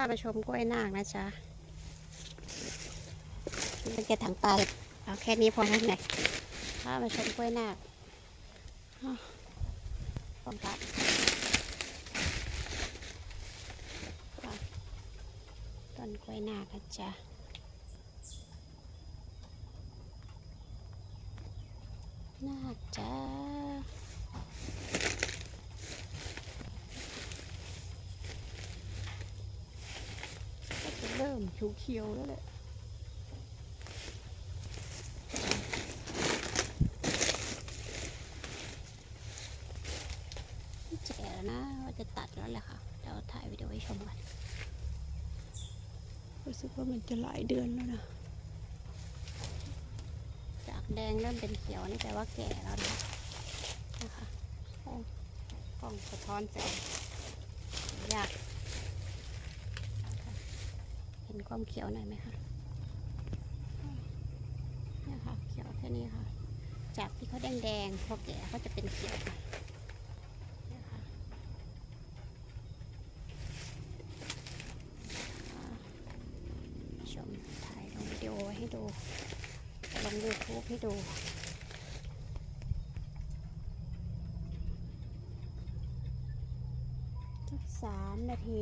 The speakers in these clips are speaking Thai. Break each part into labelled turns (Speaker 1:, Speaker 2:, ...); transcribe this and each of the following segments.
Speaker 1: พาไปชมกล้วยนากนะจ๊ะเป็นแกถังปลาเอาแค่นี้พอนะไหนพามาชมกล้วยนากอ้องครับต้นกล้วยนากนะจ๊ะนาคจ้า ก็จะเริ่มเขียวๆแล้วแหละแจ๋แล้วนะว่าจะตัดแล้วแหละค่ะเดี๋ยวถ่ายวิดีโอให้ชมกัน รู้สึกว่ามันจะหลายเดือนแล้วนะ จากแดงเริ่มเป็นเขียวนี่แปลว่าแก่แล้วนะนะคะโอ้กล้องสะท้อนแสงยาก เห็น ความเขียวหน่อยไหมคะเนี่ยค่ะเขียวแค่นี้ค่ะ จากที่เขาแดงๆพอแก่ก็จะเป็นเขียวค่ะนี่ค่ะชมถ่ายลงวิดีโอให้ดูลงยูทูบให้ดูสักสามนาที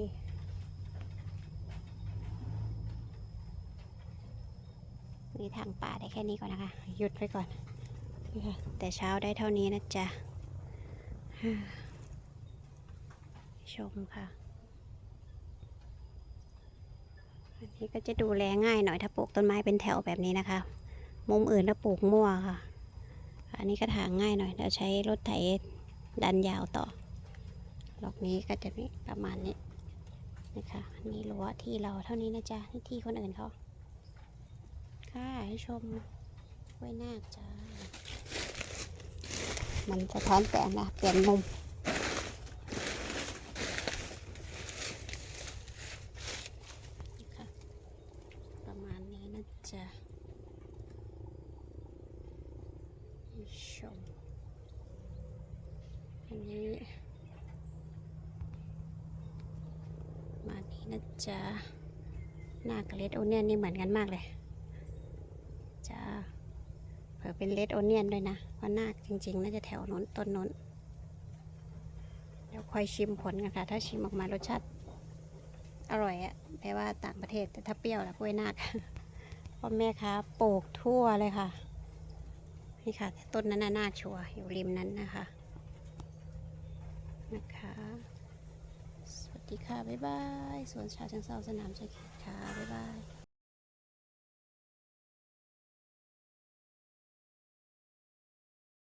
Speaker 1: มีทางป่าได้แค่นี้ก่อนนะคะ หยุดไว้ก่อน แต่เช้าได้เท่านี้นะจ๊ะ ชมค่ะ อันนี้ก็จะดูแลง่ายหน่อยถ้าปลูกต้นไม้เป็นแถวแบบนี้นะคะ มุมอื่นถ้าปลูกมั่วค่ะ อันนี้ก็ถางง่ายหน่อยเดี๋ยวใช้รถไถดันยาวต่อล็อกนี้ก็จะมีประมาณนี้นะคะนี่รั้วที่เราเท่านี้นะจ๊ะนี่ที่คนอื่นเขา ค่ะ ให้ชมกล้วยนาคจ้า มันสะท้อนแสงนะเปลี่ยนมุมค่ะประมาณนี้นะจ๊ะให้ชม อันนี้มานี้นะจ๊ะหน้ากับเล็ดโอเนี่ยนี่เหมือนกันมากเลย จ้าเผื่อเป็นเลดโอเนียนด้วยนะเพราะนาคจริงๆ น่าจะแถวโน้นต้นโน้น เดี๋ยวคอยชิมผลกันค่ะ ถ้าชิมออกมารสชาติอร่อยอะแปลว่าต่างประเทศแต่ถ้าเปรี้ยวแล้วกล้วยนาคพ่อแม่ค้าปลูกทั่วเลยค่ะ นี่ค่ะ ต้นนั้นน่ะนาคชัวร์อยู่ริมนั้นนะคะ นะคะ สวัสดีค่ะ บ๊ายบายสวนชาเชิงเซาสนามชัยเขตค่ะ บ๊ายบาย